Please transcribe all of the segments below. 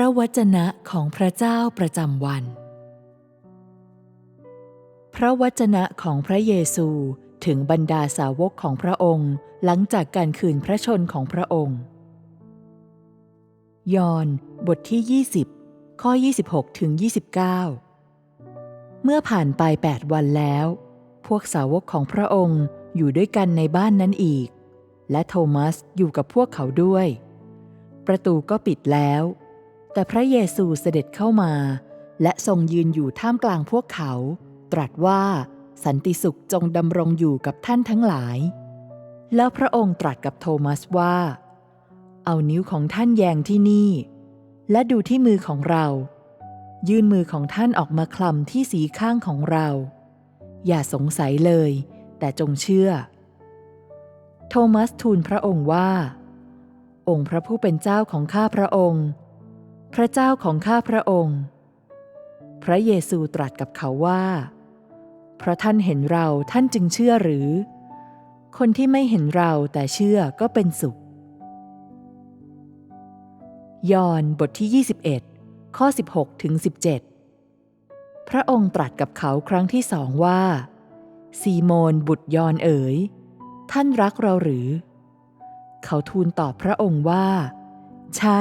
ระวจนะของพระเจ้าประจำวัน พระวจนะของพระเยซูถึงบรรดาสาวกของพระองค์หลังจากการคืนพระชนของพระองค์ ยอห์นบทที่ 20 ข้อ 26ถึง29 เมื่อผ่านไป 8 วันแล้ว พวกสาวกของพระองค์อยู่ด้วยกันในบ้านนั้นอีก และโทมัสอยู่กับพวกเขาด้วย ประตูก็ปิดแล้ว แต่พระเยซูเสด็จเข้ามา และทรงยืนอยู่ท่ามกลางพวกเขา ตรัสว่าสันติสุขจงดำรงอยู่กับท่านทั้งหลาย แล้วพระองค์ตรัสกับโทมัสว่า เอานิ้วของท่านแยงที่นี่ และดูที่มือของเรา ยื่นมือของท่านออกมาคลำที่สีข้างของเรา อย่าสงสัยเลย แต่จงเชื่อ โทมัสทูลพระองค์ว่า องค์พระผู้เป็นเจ้าของข้าพระองค์ พระเจ้าของข้าพระองค์ พระเยซูตรัสกับเขาว่า เพราะท่านเห็นเราท่านจึงเชื่อหรือ คนที่ไม่เห็นเราแต่เชื่อก็เป็นสุข ยอห์นบทที่ 21 ข้อ 16ถึง17 พระองค์ตรัสกับเขาครั้งที่สองว่า ซีโมนบุตรยอนเอ๋ย ท่านรักเราหรือ เขาทูลตอบพระองค์ว่า ใช่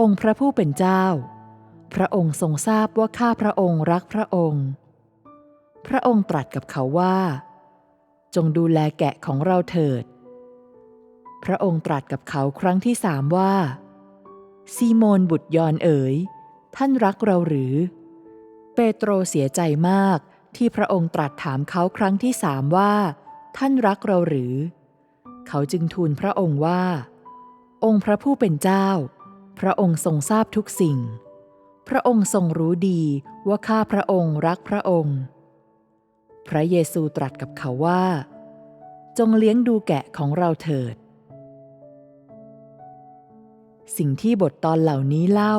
องค์พระผู้เป็นเจ้า พระองค์ทรงทราบว่าข้าพระองค์รักพระองค์ พระองค์ตรัสกับเขาว่า จงดูแลแกะของเราเถิด พระองค์ตรัสกับเขาครั้งที่สามว่า ซีโมนบุตรยอนเอ๋ย ท่านรักเราหรือ เปโตรเสียใจมากที่พระองค์ตรัสถามเขาครั้งที่สามว่า ท่านรักเราหรือ เขาจึงทูลพระองค์ว่า องค์พระผู้เป็นเจ้า พระองค์ทรงทราบทุกสิ่ง พระองค์ทรงรู้ดีว่าข้าพระองค์รักพระองค์ พระเยซูตรัสกับเขาว่า จงเลี้ยงดูแกะของเราเถิด สิ่งที่บทตอนเหล่านี้เล่า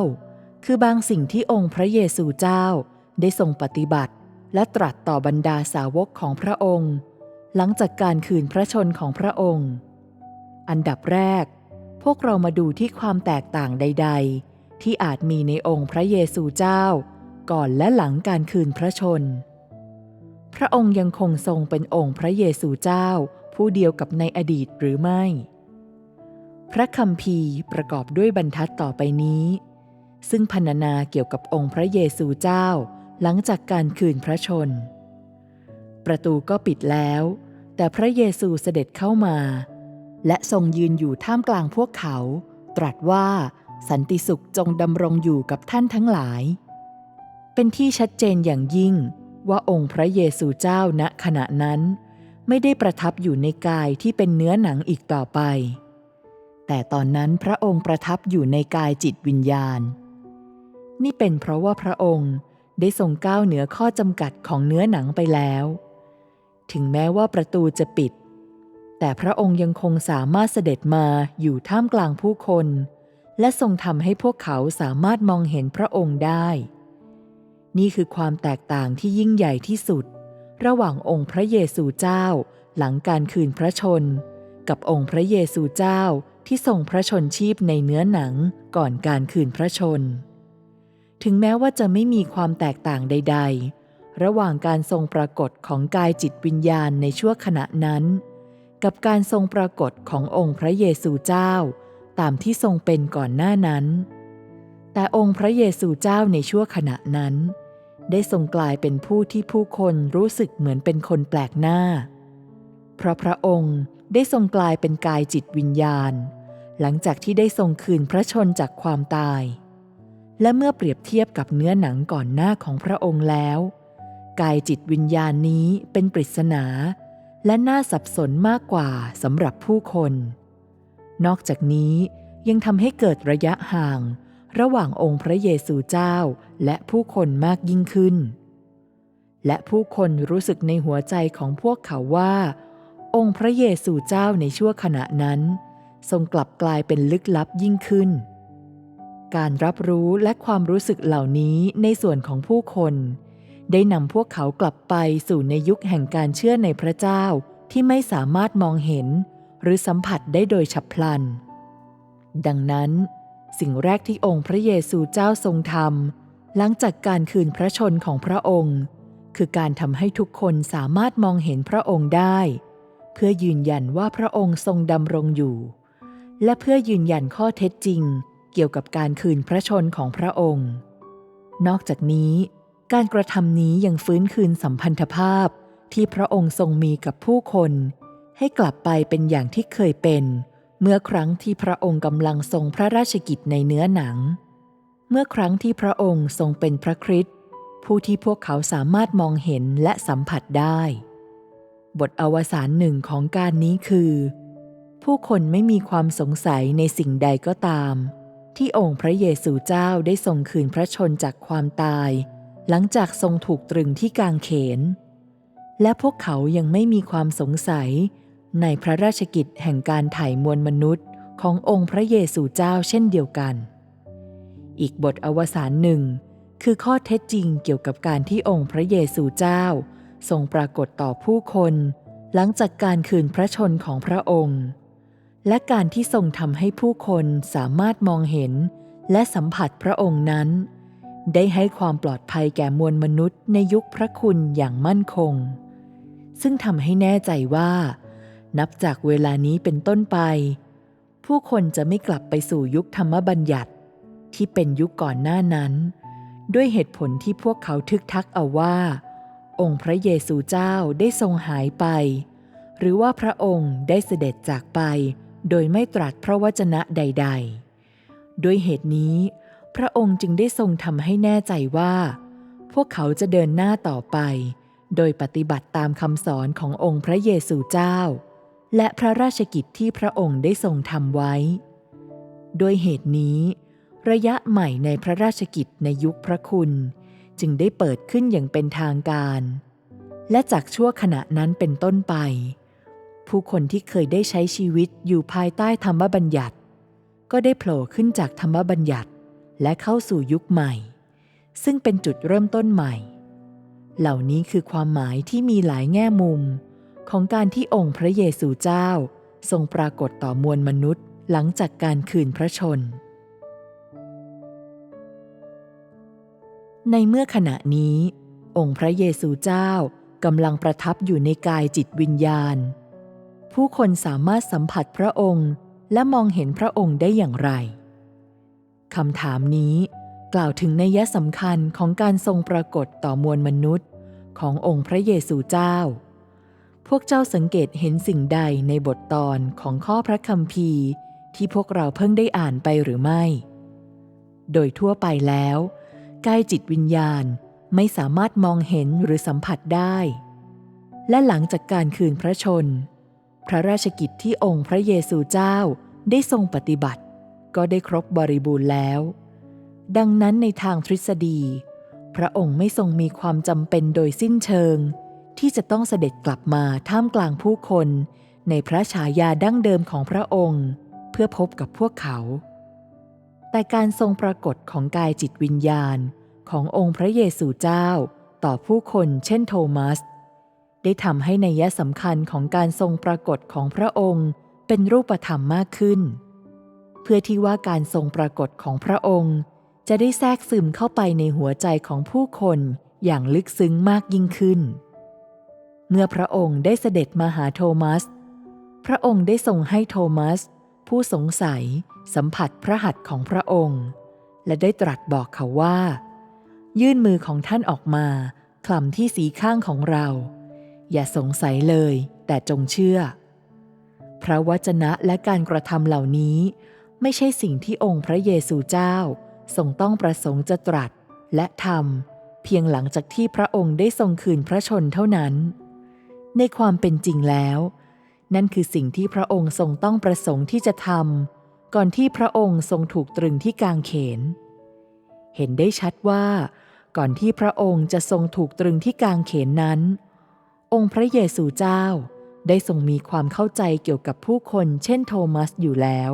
คือบางสิ่งที่องค์พระเยซูเจ้าได้ทรงปฏิบัติ และตรัสต่อบรรดาสาวกของพระองค์ หลังจากการคืนพระชนของพระองค์ อันดับแรก พวกเรามาดูที่ความแตกต่างใด ๆ ที่อาจมีในองค์พระเยซูเจ้า ก่อนและหลังการคืนพระชน พระองค์ยังคงทรงเป็นองค์พระเยซูเจ้า ผู้เดียวกับในอดีตหรือไม่ พระคัมภีร์ประกอบด้วยบรรทัดต่อไปนี้ ซึ่งพรรณนาเกี่ยวกับองค์พระเยซูเจ้า หลังจากการคืนพระชน ประตูก็ปิดแล้ว แต่พระเยซูเสด็จเข้ามา และทรงยืนอยู่ท่ามกลางพวกเขา ตรัสว่า สันติสุขจงดำรงอยู่กับท่านทั้งหลาย เป็นที่ชัดเจนอย่างยิ่งว่าองค์พระเยซูเจ้าณขณะนั้น ไม่ได้ประทับอยู่ในกายที่เป็นเนื้อหนังอีกต่อไป แต่ตอนนั้นพระองค์ประทับอยู่ในกายจิตวิญญาณ นี่เป็นเพราะว่าพระองค์ได้ทรงก้าวเหนือข้อจำกัดของเนื้อหนังไปแล้ว ถึงแม้ว่าประตูจะปิด แต่พระองค์ยังคงสามารถเสด็จมาอยู่ท่ามกลางผู้คน และทรงทำให้พวกเขาสามารถมองเห็นพระองค์ได้ นี่คือความแตกต่างที่ยิ่งใหญ่ที่สุด ระหว่างองค์พระเยซูเจ้า หลังการคืนพระชน กับองค์พระเยซูเจ้าที่ทรงพระชนชีพในเนื้อหนังก่อนการคืนพระชน ถึงแม้ว่าจะไม่มีความแตกต่างใด ๆ ระหว่างการทรงปรากฏของกายจิตวิญญาณในชั่วขณะนั้น กับการทรงปรากฏขององค์พระเยซูเจ้า ตามที่ทรงเป็นก่อนหน้านั้น แต่องค์พระเยซูเจ้าในชั่วขณะนั้น ได้ทรงกลายเป็นผู้ที่ผู้คนรู้สึกเหมือนเป็นคนแปลกหน้า เพราะพระองค์ได้ทรงกลายเป็นกายจิตวิญญาณ หลังจากที่ได้ทรงคืนพระชนจากความตาย และเมื่อเปรียบเทียบกับเนื้อหนังก่อนหน้าของพระองค์แล้ว กายจิตวิญญาณนี้เป็นปริศนา และน่าสับสนมากกว่าสำหรับผู้คน นอกจากนี้ยังทำให้เกิดระยะห่าง ระหว่างองค์พระเยซูเจ้าและผู้คนมากยิ่งขึ้น และผู้คนรู้สึกในหัวใจของพวกเขาว่า องค์พระเยซูเจ้าในชั่วขณะนั้น ทรงกลับกลายเป็นลึกลับยิ่งขึ้น การรับรู้และความรู้สึกเหล่านี้ในส่วนของผู้คน ได้นำพวกเขากลับไปสู่ในยุคแห่งการเชื่อในพระเจ้าที่ไม่สามารถมองเห็น หรือสัมผัสได้โดยฉับพลัน ดังนั้น สิ่งแรกที่องค์พระเยซูเจ้าทรงทำหลังจากการคืนพระชนของพระองค์ คือการทำให้ทุกคนสามารถมองเห็นพระองค์ได้ เพื่อยืนยันว่าพระองค์ทรงดำรงอยู่ และเพื่อยืนยันข้อเท็จจริง เกี่ยวกับการคืนพระชนของพระองค์ นอกจากนี้ การกระทำนี้ยังฟื้นคืนสัมพันธภาพที่พระองค์ทรงมีกับผู้คน ให้กลับไปเป็นอย่างที่เคยเป็น เมื่อครั้งที่พระองค์กำลังทรงพระราชกิจในเนื้อหนัง เมื่อครั้งที่พระองค์ทรงเป็นพระคริสต์ผู้ที่พวกเขาสามารถมองเห็นและสัมผัสได้ บทอวสานหนึ่งของการนี้คือ ผู้คนไม่มีความสงสัยในสิ่งใดก็ตาม ที่องค์พระเยซูเจ้าได้ทรงคืนพระชนจากความตาย หลังจากทรงถูกตรึงที่กางเขน และพวกเขายังไม่มีความสงสัยในพระราชกิจแห่งการไถ่มวลมนุษย์ขององค์พระเยซูเจ้าเช่นเดียวกัน อีกบทอวสานหนึ่งคือข้อเท็จจริงเกี่ยวกับการที่องค์พระเยซูเจ้า ทรงปรากฏต่อผู้คน หลังจากการคืนพระชนของพระองค์ และการที่ทรงทำให้ผู้คนสามารถมองเห็น และสัมผัสพระองค์นั้น ได้ให้ความปลอดภัยแก่มวลมนุษย์ในยุคพระคุณอย่างมั่นคง ซึ่งทำให้แน่ใจว่า นับจากเวลานี้เป็นต้นไป ผู้คนจะไม่กลับไปสู่ยุคธรรมบัญญัติ ที่เป็นยุคก่อนหน้านั้น ด้วยเหตุผลที่พวกเขาทึกทักเอาว่า องค์พระเยซูเจ้าได้ทรงหายไป หรือว่าพระองค์ได้เสด็จจากไป โดยไม่ตรัสพระวจนะใด ๆ ด้วยเหตุนี้ พระองค์จึงได้ทรงทำให้แน่ใจว่า พวกเขาจะเดินหน้าต่อไป โดยปฏิบัติตามคำสอนขององค์พระเยซูเจ้า และพระราชกิจที่พระองค์ได้ทรงทำไว้โดยเหตุนี้ ระยะใหม่ในพระราชกิจในยุคพระคุณ จึงได้เปิดขึ้นอย่างเป็นทางการ และจากชั่วขณะนั้นเป็นต้นไป ผู้คนที่เคยได้ใช้ชีวิตอยู่ภายใต้ธรรมบัญญัติ ก็ได้โผล่ขึ้นจากธรรมบัญญัติ และเข้าสู่ยุคใหม่ ซึ่งเป็นจุดเริ่มต้นใหม่ เหล่านี้คือความหมายที่มีหลายแง่มุม ของการที่องค์พระเยซูเจ้า ทรงปรากฏต่อมวลมนุษย์หลังจากการคืนพระชน ในเมื่อขณะนี้ องค์พระเยซูเจ้ากำลังประทับอยู่ในกายจิตวิญญาณ ผู้คนสามารถสัมผัสพระองค์และมองเห็นพระองค์ได้อย่างไร คำถามนี้กล่าวถึงนัยสำคัญของการทรงปรากฏต่อมวลมนุษย์ ขององค์พระเยซูเจ้า พวกเจ้าสังเกตเห็นสิ่งใดในบทตอนของข้อพระคัมภีร์ ที่พวกเราเพิ่งได้อ่านไปหรือไม่ โดยทั่วไปแล้วกายจิตวิญญาณไม่สามารถมองเห็นหรือสัมผัสได้ และหลังจากการคืนพระชน พระราชกิจที่องค์พระเยซูเจ้าได้ทรงปฏิบัติ ก็ได้ครบบริบูรณ์แล้ว ดังนั้นในทางทฤษฎี พระองค์ไม่ทรงมีความจำเป็นโดยสิ้นเชิง ที่จะต้องเสด็จกลับมาท่ามกลางผู้คน ในพระฉายาดั้งเดิมของพระองค์ เพื่อพบกับพวกเขา แต่การทรงปรากฏของกายจิตวิญญาณขององค์พระเยซูเจ้าต่อผู้คนเช่นโทมัส ได้ทำให้นัยสำคัญของการทรงปรากฏของพระองค์เป็นรูปธรรมมากขึ้น พื่อที่ว่าการทรงปรากฏของพระองค์ จะได้แทรกซึมเข้าไปในหัวใจของผู้คนอย่างลึกซึ้งมากยิ่งขึ้น เมื่อพระองค์ได้เสด็จมาหาโทมัส พระองค์ได้ทรงให้โทมัส ผู้สงสัยสัมผัสพระหัตถ์ของพระองค์ และได้ตรัสบอกเขาว่า ยื่นมือของท่านออกมาคลำที่สีข้างของเรา อย่าสงสัยเลยแต่จงเชื่อ พระวจนะและการกระทำเหล่านี้ ไม่ใช่สิ่งที่องค์พระเยซูเจ้าทรงต้องประสงค์จะตรัสและทำเพียงหลังจากที่พระองค์ได้ทรงคืนพระชนเท่านั้น ในความเป็นจริงแล้ว นั่นคือสิ่งที่พระองค์ทรงต้องประสงค์ที่จะทำก่อนที่พระองค์ทรงถูกตรึงที่กางเขน เห็นได้ชัดว่า ก่อนที่พระองค์จะทรงถูกตรึงที่กางเขนนั้น องค์พระเยซูเจ้าได้ทรงมีความเข้าใจเกี่ยวกับผู้คนเช่นโทมัสอยู่แล้ว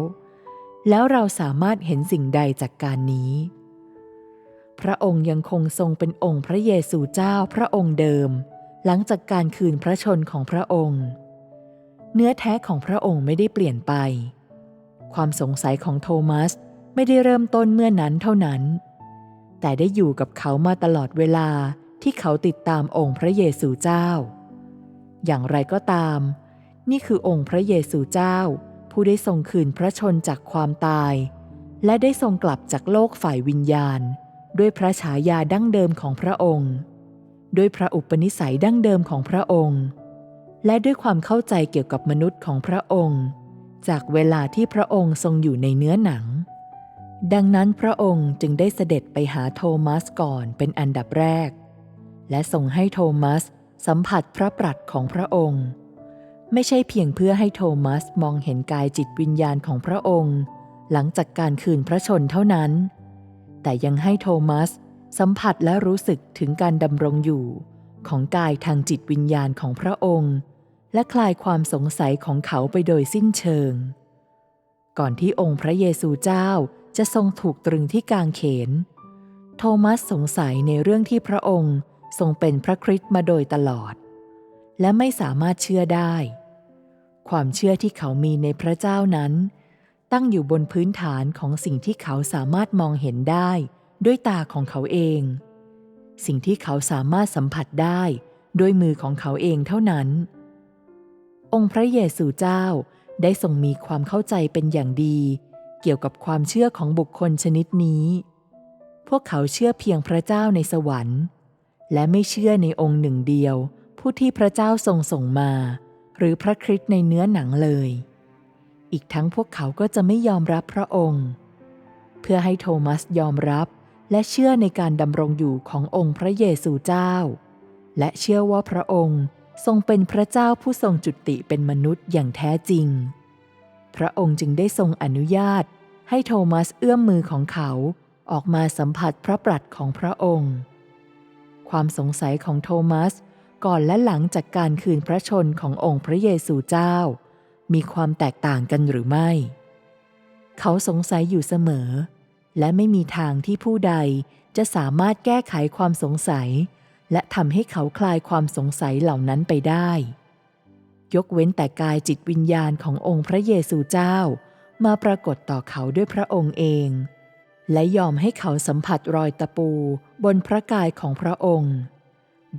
แล้วเราสามารถเห็นสิ่งใดจากการนี้ พระองค์ยังคงทรงเป็นองค์พระเยซูเจ้าพระองค์เดิม หลังจากการคืนพระชนของพระองค์ เนื้อแท้ของพระองค์ไม่ได้เปลี่ยนไป ความสงสัยของโทมัสไม่ได้เริ่มต้นเมื่อนั้นเท่านั้น แต่ได้อยู่กับเขามาตลอดเวลาที่เขาติดตามองค์พระเยซูเจ้า อย่างไรก็ตาม นี่คือองค์พระเยซูเจ้า ผู้ได้ทรงคืนพระชนจากความตาย และได้ทรงกลับจากโลกฝ่ายวิญญาณ ด้วยพระฉายาดั้งเดิมของพระองค์ ด้วยพระอุปนิสัยดั้งเดิมของพระองค์ และด้วยความเข้าใจเกี่ยวกับมนุษย์ของพระองค์ จากเวลาที่พระองค์ทรงอยู่ในเนื้อหนัง ดังนั้นพระองค์จึงได้เสด็จไปหาโทมัสก่อนเป็นอันดับแรก และทรงให้โทมัสสัมผัสพระปรัชของพระองค์ ไม่ใช่เพียงเพื่อให้โทมัสมองเห็นกายจิตวิญญาณของพระองค์ หลังจากการคืนพระชนเท่านั้น แต่ยังให้โทมัสสัมผัสและรู้สึกถึงการดำรงอยู่ของกายทางจิตวิญญาณของพระองค์ และคลายความสงสัยของเขาไปโดยสิ้นเชิง ก่อนที่องค์พระเยซูเจ้าจะทรงถูกตรึงที่กางเขน โทมัสสงสัยในเรื่องที่พระองค์ทรงเป็นพระคริสต์มาโดยตลอด และไม่สามารถเชื่อได้ ความเชื่อที่เขามีในพระเจ้านั้น ตั้งอยู่บนพื้นฐานของสิ่งที่เขาสามารถมองเห็นได้ด้วยตาของเขาเอง สิ่งที่เขาสามารถสัมผัสได้ด้วยมือของเขาเองเท่านั้น องค์พระเยซูเจ้าได้ทรงมีความเข้าใจเป็นอย่างดี เกี่ยวกับความเชื่อของบุคคลชนิดนี้ พวกเขาเชื่อเพียงพระเจ้าในสวรรค์ และไม่เชื่อในองค์หนึ่งเดียว ผู้ที่พระเจ้าทรงส่งมา รือพระคริสต์ในเนื้อหนังเลย อีกทั้งพวกเขาก็จะไม่ยอมรับพระองค์ เพื่อให้โทมัสยอมรับและเชื่อในการดำรงอยู่ขององค์พระเยซูเจ้า และเชื่อว่าพระองค์ทรงเป็นพระเจ้าผู้ทรงจุติเป็นมนุษย์อย่างแท้จริง พระองค์จึงได้ทรงอนุญาตให้โทมัสเอื้อมมือของเขาออกมาสัมผัสพระปรัชของพระองค์ ความสงสัยของโทมัส ก่อนและหลังจากการคืนพระชนขององค์พระเยซูเจ้า มีความแตกต่างกันหรือไม่ เขาสงสัยอยู่เสมอ และไม่มีทางที่ผู้ใดจะสามารถแก้ไขความสงสัย และทำให้เขาคลายความสงสัยเหล่านั้นไปได้ ยกเว้นแต่กายจิตวิญญาณขององค์พระเยซูเจ้า มาปรากฏต่อเขาด้วยพระองค์เอง และยอมให้เขาสัมผัสรอยตะปูบนพระกายของพระองค์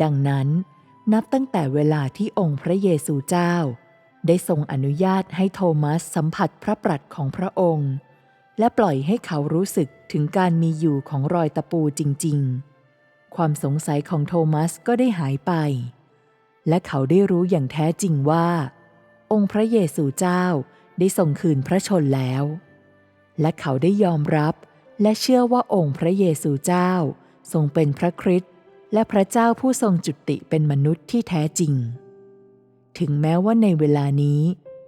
ดังนั้น นับตั้งแต่เวลาที่องค์พระเยซูเจ้า ได้ทรงอนุญาตให้โทมัสสัมผัสพระปรัชของพระองค์ และปล่อยให้เขารู้สึกถึงการมีอยู่ของรอยตะปูจริง ๆ ความสงสัยของโทมัสก็ได้หายไป และเขาได้รู้อย่างแท้จริงว่า องค์พระเยซูเจ้าได้ทรงคืนพระชนแล้ว และเขาได้ยอมรับและเชื่อว่าองค์พระเยซูเจ้าทรงเป็นพระคริสต์ และพระเจ้าผู้ทรงจุติเป็นมนุษย์ที่แท้จริง ถึงแม้ว่าในเวลานี้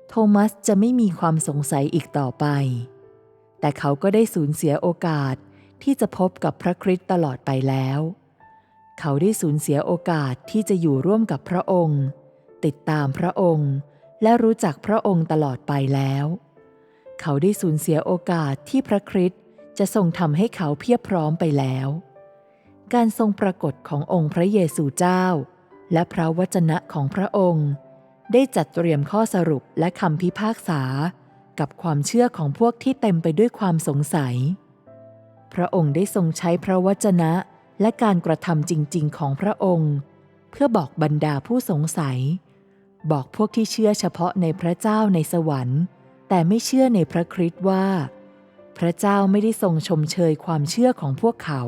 โทมัสจะไม่มีความสงสัยอีกต่อไป แต่เขาก็ได้สูญเสียโอกาสที่จะพบกับพระคริสต์ตลอดไปแล้ว เขาได้สูญเสียโอกาสที่จะอยู่ร่วมกับพระองค์ ติดตามพระองค์ และรู้จักพระองค์ตลอดไปแล้ว เขาได้สูญเสียโอกาสที่พระคริสต์จะทรงทำให้เขาเพียบพร้อมไปแล้ว การทรงปรากฏขององค์พระเยซูเจ้า และพระวจนะของพระองค์ ได้จัดเตรียมข้อสรุปและคำพิพากษา กับความเชื่อของพวกที่เต็มไปด้วยความสงสัย พระองค์ได้ทรงใช้พระวจนะและการกระทำจริง ๆ ของพระองค์ เพื่อบอกบรรดาผู้สงสัย บอกพวกที่เชื่อเฉพาะในพระเจ้าในสวรรค์ แต่ไม่เชื่อในพระคริสต์ว่า พระเจ้าไม่ได้ทรงชมเชยความเชื่อของพวกเขา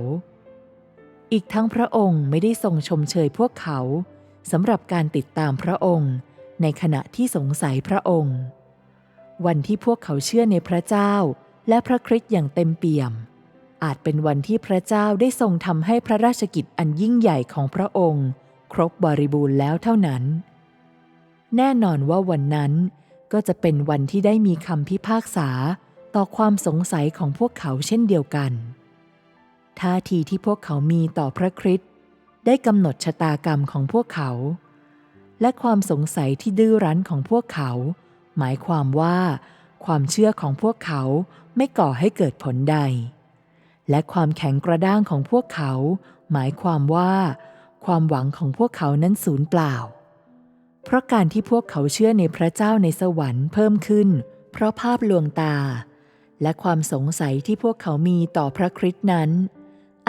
อีกทั้งพระองค์ไม่ได้ทรงชมเชยพวกเขาสำหรับการติดตามพระองค์ในขณะที่สงสัยพระองค์ วันที่พวกเขาเชื่อในพระเจ้าและพระคริสต์อย่างเต็มเปี่ยม อาจเป็นวันที่พระเจ้าได้ทรงทำให้พระราชกิจอันยิ่งใหญ่ของพระองค์ ครบบริบูรณ์แล้วเท่านั้น แน่นอนว่าวันนั้นก็จะเป็นวันที่ได้มีคำพิพากษาต่อความสงสัยของพวกเขาเช่นเดียวกัน ท่าทีที่พวกเขามีต่อพระคริสต์ได้กำหนดชะตากรรมของพวกเขา และความสงสัยที่ดื้อรั้นของพวกเขา หมายความว่า ความเชื่อของพวกเขาไม่ก่อให้เกิดผลใด และความแข็งกระด้างของพวกเขา หมายความว่า ความหวังของพวกเขานั้นสูญเปล่า เพราะการที่พวกเขาเชื่อในพระเจ้าในสวรรค์เพิ่มขึ้น เพราะภาพลวงตา และความสงสัยที่พวกเขามีต่อพระคริสต์นั้น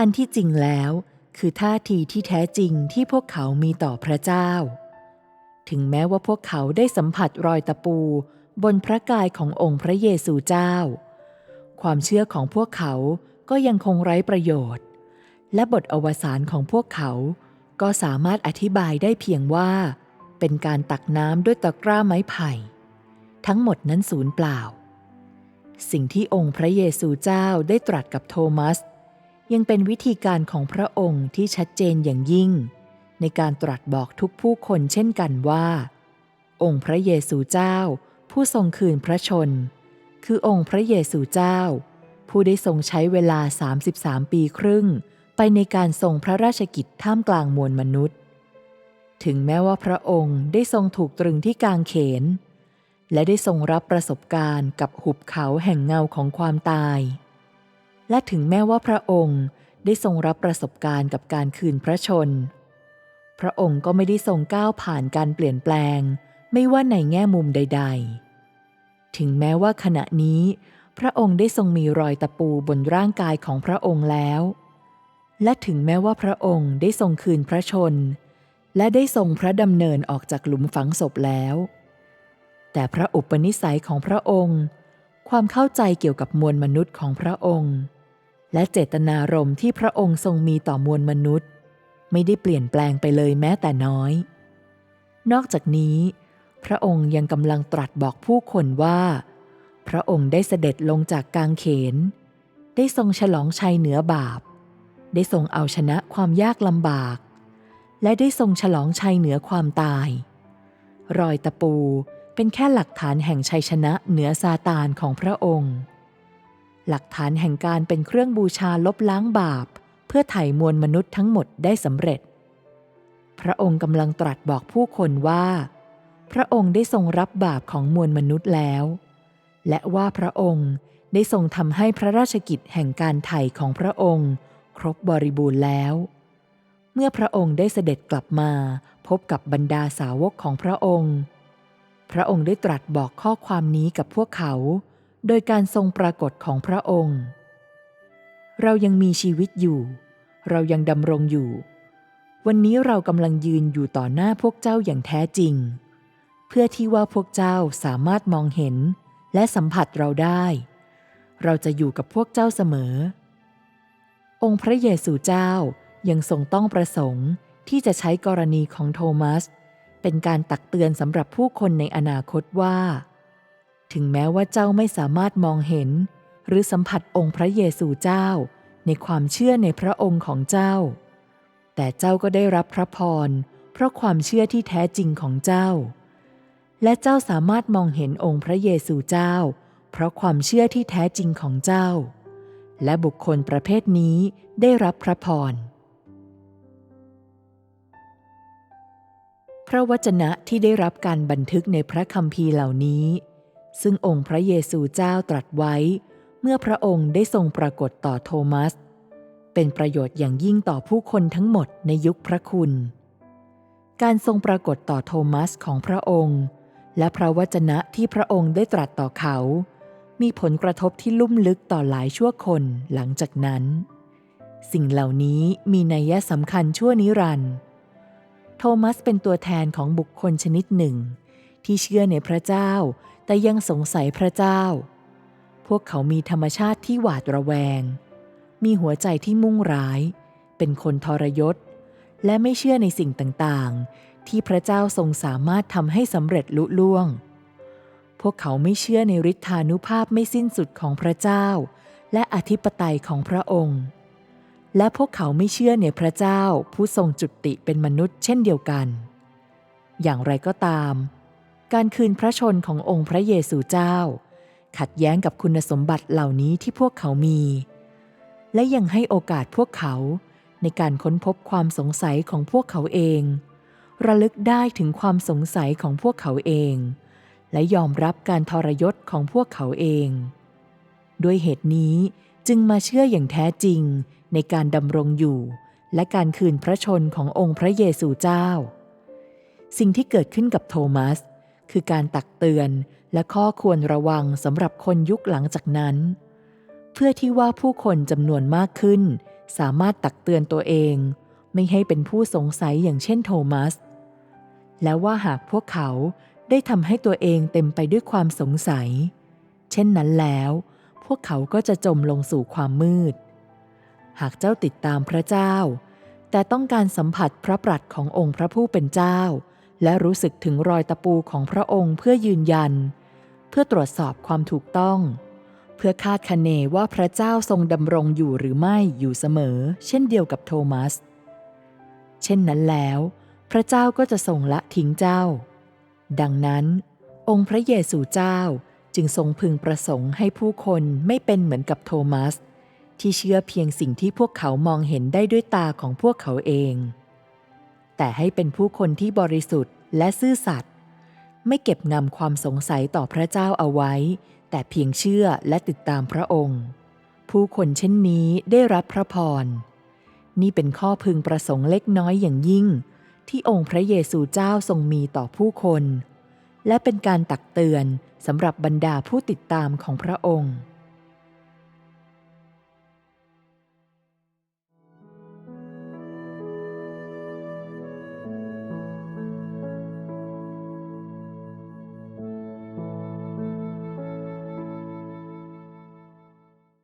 อันที่จริงแล้ว คือท่าทีที่แท้จริงที่พวกเขามีต่อพระเจ้า ถึงแม้ว่าพวกเขาได้สัมผัสรอยตะปูบนพระกายขององค์พระเยซูเจ้า ความเชื่อของพวกเขาก็ยังคงไร้ประโยชน์ และบทอวสานของพวกเขา ก็สามารถอธิบายได้เพียงว่า เป็นการตักน้ำด้วยตะกร้าไม้ไผ่ ทั้งหมดนั้นสูญเปล่า สิ่งที่องค์พระเยซูเจ้าได้ตรัสกับโทมัส ยังเป็นวิธีการของพระองค์ที่ชัดเจนอย่างยิ่ง ในการตรัสบอกทุกผู้คนเช่นกันว่า องค์พระเยซูเจ้า ผู้ทรงคืนพระชน คือองค์พระเยซูเจ้า ผู้ได้ทรงใช้เวลา 33 ปีครึ่ง ไปในการทรงพระราชกิจท่ามกลางมวลมนุษย์ ถึงแม้ว่าพระองค์ได้ทรงถูกตรึงที่กางเขน และได้ทรงรับประสบการณ์กับหุบเขาแห่งเงาของความตาย และถึงแม้ว่าพระองค์ได้ทรงรับประสบการณ์กับการคืนพระชน พระองค์ก็ไม่ได้ทรงก้าวผ่านการเปลี่ยนแปลง ไม่ว่าในแง่มุมใด ๆ ถึงแม้ว่าขณะนี้ พระองค์ได้ทรงมีรอยตะปูบนร่างกายของพระองค์แล้ว และถึงแม้ว่าพระองค์ได้ทรงคืนพระชน และได้ทรงพระดำเนินออกจากหลุมฝังศพแล้ว แต่พระอุปนิสัยของพระองค์ ความเข้าใจเกี่ยวกับมวลมนุษย์ของพระองค์ และเจตนารมณ์ที่พระองค์ทรงมีต่อมวลมนุษย์ ไม่ได้เปลี่ยนแปลงไปเลยแม้แต่น้อย นอกจากนี้ พระองค์ยังกำลังตรัสบอกผู้คนว่า พระองค์ได้เสด็จลงจากกางเขน ได้ทรงฉลองชัยเหนือบาป ได้ทรงเอาชนะความยากลำบาก และได้ทรงฉลองชัยเหนือความตาย รอยตะปูเป็นแค่หลักฐานแห่งชัยชนะเหนือซาตานของพระองค์ หลักฐานแห่งการเป็นเครื่องบูชาลบล้างบาป เพื่อไถ่มวลมนุษย์ทั้งหมดได้สำเร็จ พระองค์กำลังตรัสบอกผู้คนว่า พระองค์ได้ทรงรับบาปของมวลมนุษย์แล้ว และว่าพระองค์ได้ทรงทำให้พระราชกิจแห่งการไถ่ของพระองค์ ครบบริบูรณ์แล้ว เมื่อพระองค์ได้เสด็จกลับมาพบกับบรรดาสาวกของพระองค์ พระองค์ได้ตรัสบอกข้อความนี้กับพวกเขา โดยการทรงปรากฏของพระองค์ เรายังมีชีวิตอยู่ เรายังดำรงอยู่ วันนี้เรากำลังยืนอยู่ต่อหน้าพวกเจ้าอย่างแท้จริง เพื่อที่ว่าพวกเจ้าสามารถมองเห็นและสัมผัสเราได้ เราจะอยู่กับพวกเจ้าเสมอ องค์พระเยซูเจ้ายังทรงต้องประสงค์ที่จะใช้กรณีของโทมัส เป็นการตักเตือนสำหรับผู้คนในอนาคตว่า ถึงแม้ว่าเจ้าไม่สามารถมองเห็น หรือสัมผัสองค์พระเยซูเจ้า ในความเชื่อในพระองค์ของเจ้า แต่เจ้าก็ได้รับพระพร เพราะความเชื่อที่แท้จริงของเจ้า และเจ้าสามารถมองเห็นองค์พระเยซูเจ้า เพราะความเชื่อที่แท้จริงของเจ้า และบุคคลประเภทนี้ได้รับพระพร พระวจนะที่ได้รับการบันทึกในพระคัมภีร์เหล่านี้ ซึ่งองค์พระเยซูเจ้าตรัสไว้ เมื่อพระองค์ได้ทรงปรากฏต่อโทมัส เป็นประโยชน์อย่างยิ่งต่อผู้คนทั้งหมดในยุคพระคุณ การทรงปรากฏต่อโทมัสของพระองค์ และพระวจนะที่พระองค์ได้ตรัสต่อเขา มีผลกระทบที่ลุ่มลึกต่อหลายชั่วคนหลังจากนั้น สิ่งเหล่านี้มีนัยสำคัญชั่วนิรันดร์โทมัสเป็นตัวแทนของบุคคลชนิดหนึ่ง ที่เชื่อในพระเจ้า แต่ยังสงสัยพระเจ้า พวกเขามีธรรมชาติที่หวาดระแวง มีหัวใจที่มุ่งร้าย เป็นคนทรยศ และไม่เชื่อในสิ่งต่างๆ ที่พระเจ้าทรงสามารถทำให้สำเร็จลุล่วง พวกเขาไม่เชื่อในฤทธานุภาพไม่สิ้นสุดของพระเจ้า และอธิปไตยของพระองค์ และพวกเขาไม่เชื่อในพระเจ้าผู้ทรงจุติเป็นมนุษย์เช่นเดียวกัน อย่างไรก็ตาม การคืนพระชนขององค์พระเยซูเจ้า ขัดแย้งกับคุณสมบัติเหล่านี้ที่พวกเขามี และยังให้โอกาสพวกเขาในการค้นพบความสงสัยของพวกเขาเอง ระลึกได้ถึงความสงสัยของพวกเขาเอง และยอมรับการทรยศของพวกเขาเอง ด้วยเหตุนี้จึงมาเชื่ออย่างแท้จริงในการดำรงอยู่ และการคืนพระชนขององค์พระเยซูเจ้า สิ่งที่เกิดขึ้นกับโทมัส คือการตักเตือนและข้อควรระวังสำหรับคนยุคหลังจากนั้น เพื่อที่ว่าผู้คนจำนวนมากขึ้น สามารถตักเตือนตัวเอง ไม่ให้เป็นผู้สงสัยอย่างเช่นโทมัส และว่าหากพวกเขาได้ทำให้ตัวเองเต็มไปด้วยความสงสัย เช่นนั้นแล้ว พวกเขาก็จะจมลงสู่ความมืด หากเจ้าติดตามพระเจ้า แต่ต้องการสัมผัสพระปรัตขององค์พระผู้เป็นเจ้า และรู้สึกถึงรอยตะปูของพระองค์เพื่อยืนยัน เพื่อตรวจสอบความถูกต้อง เพื่อคาดคะเนว่าพระเจ้าทรงดำรงอยู่หรือไม่อยู่เสมอ เช่นเดียวกับโทมัส เช่นนั้นแล้ว พระเจ้าก็จะทรงละทิ้งเจ้า ดังนั้น องค์พระเยซูเจ้าจึงทรงพึงประสงค์ให้ผู้คนไม่เป็นเหมือนกับโทมัส ที่เชื่อเพียงสิ่งที่พวกเขามองเห็นได้ด้วยตาของพวกเขาเอง แต่ให้เป็นผู้คนที่บริสุทธิ์และซื่อสัตย์ไม่เก็บงำความสงสัยต่อพระเจ้าเอาไว้ แต่เพียงเชื่อและติดตามพระองค์ ผู้คนเช่นนี้ได้รับพระพร นี่เป็นข้อพึงประสงค์เล็กน้อยอย่างยิ่ง ที่องค์พระเยซูเจ้าทรงมีต่อผู้คน และเป็นการตักเตือนสำหรับบรรดาผู้ติดตามของพระองค์